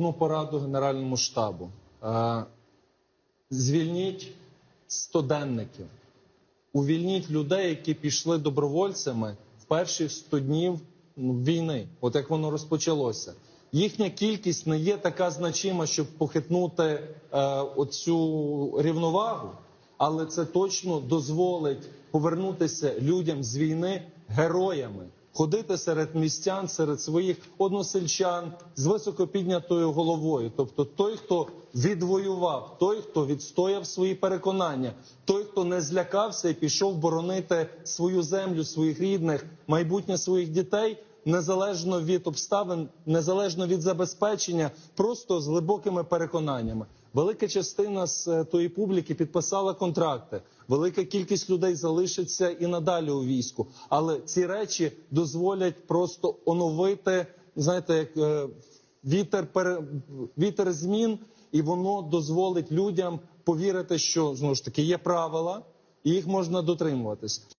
одну пораду Генеральному штабу: Е, звільніть стоденників, увільніть людей, які пішли добровольцями в перші 100 днів війни, от як воно розпочалося. Їхня кількість не є така значима, щоб похитнути е, оцю рівновагу, але це точно дозволить повернутися людям з війни героями, ходити серед містян, серед своїх односельчан з високопіднятою головою. Тобто, той, хто відвоював, той, хто відстояв свої переконання, той, хто не злякався і пішов боронити свою землю, своїх рідних, майбутнє своїх дітей. Незалежно від обставин, незалежно від забезпечення, просто з глибокими переконаннями. Велика частина з е, тої публіки підписала контракти. Велика кількість людей залишиться і надалі у війську. Але ці речі дозволять просто оновити, знаєте, як е, вітер вітер змін, і воно дозволить людям повірити, що знову ж таки є правила, і їх можна дотримуватись.